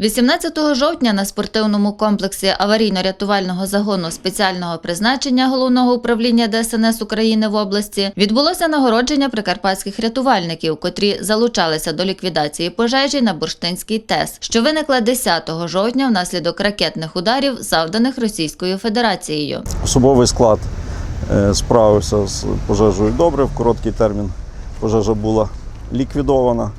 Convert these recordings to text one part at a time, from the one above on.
18 жовтня на спортивному комплексі аварійно-рятувального загону спеціального призначення головного управління ДСНС України в області відбулося нагородження прикарпатських рятувальників, котрі залучалися до ліквідації пожежі на Бурштинський ТЕС, що виникла 10 жовтня внаслідок ракетних ударів, завданих Російською Федерацією. Особовий склад е, справився з пожежею добре. В короткий термін пожежа була ліквідована.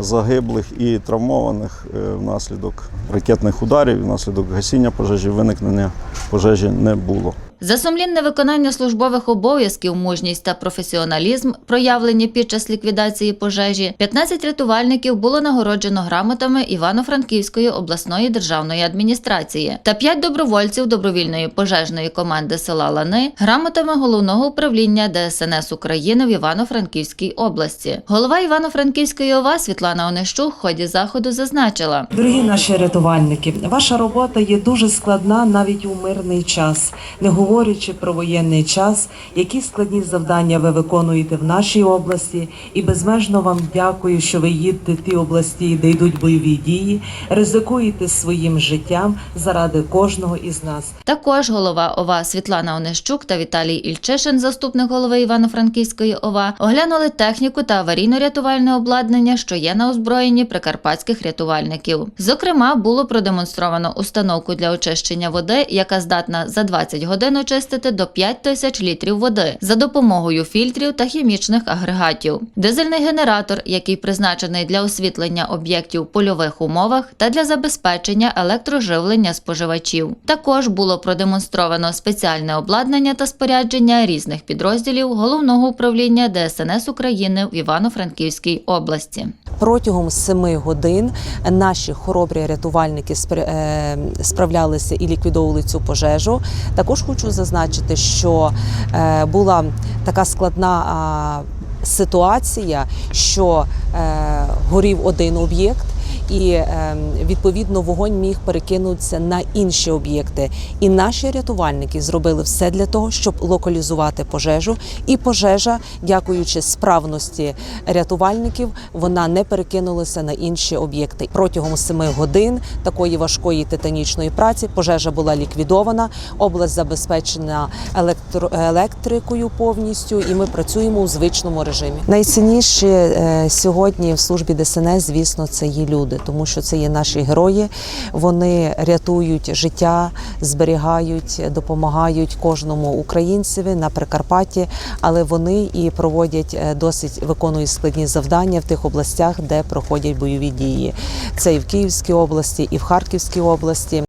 Загиблих і травмованих е, внаслідок ракетних ударів, внаслідок гасіння пожежі, виникнення пожежі не було. За сумлінне виконання службових обов'язків, мужність та професіоналізм, проявлені під час ліквідації пожежі, 15 рятувальників було нагороджено грамотами Івано-Франківської обласної державної адміністрації та 5 добровольців добровільної пожежної команди села Лани грамотами головного управління ДСНС України в Івано-Франківській області. Голова Івано-Франківської ОВА Світлана Онищук в ході заходу зазначила. Дорогі наші рятувальники, ваша робота є дуже складна навіть у мирний час, не говорячи про воєнний час, які складні завдання ви виконуєте в нашій області, і безмежно вам дякую, що ви їдете в ті області, де йдуть бойові дії, ризикуєте своїм життям заради кожного із нас. Також голова ОВА Світлана Онищук та Віталій Ільчишин, заступник голови Івано-Франківської ОВА, оглянули техніку та аварійно-рятувальне обладнання, що є на озброєнні прикарпатських рятувальників. Зокрема, було продемонстровано установку для очищення води, яка здатна за 20 годин очистити до 5 тисяч літрів води за допомогою фільтрів та хімічних агрегатів. Дизельний генератор, який призначений для освітлення об'єктів в польових умовах та для забезпечення електроживлення споживачів. Також було продемонстровано спеціальне обладнання та спорядження різних підрозділів головного управління ДСНС України в Івано-Франківській області. Протягом семи годин наші хоробрі рятувальники е, справлялися і ліквідовували цю пожежу. Також хочу зазначити, що е, була така складна ситуація, що е, горів один об'єкт. І е, відповідно вогонь міг перекинутися на інші об'єкти. І наші рятувальники зробили все для того, щоб локалізувати пожежу. І пожежа, дякуючи справності рятувальників, вона не перекинулася на інші об'єкти. Протягом семи годин такої важкої титанічної праці пожежа була ліквідована. Область забезпечена електро- електрикою повністю, і ми працюємо у звичному режимі. Найцінніше сьогодні в службі ДСНС, звісно, це є люди, тому що це є наші герої. Вони рятують життя, зберігають, допомагають кожному українцеві на Прикарпатті, але вони і проводять е, досить виконують складні завдання в тих областях, де проходять бойові дії. Це і в Київській області, і в Харківській області.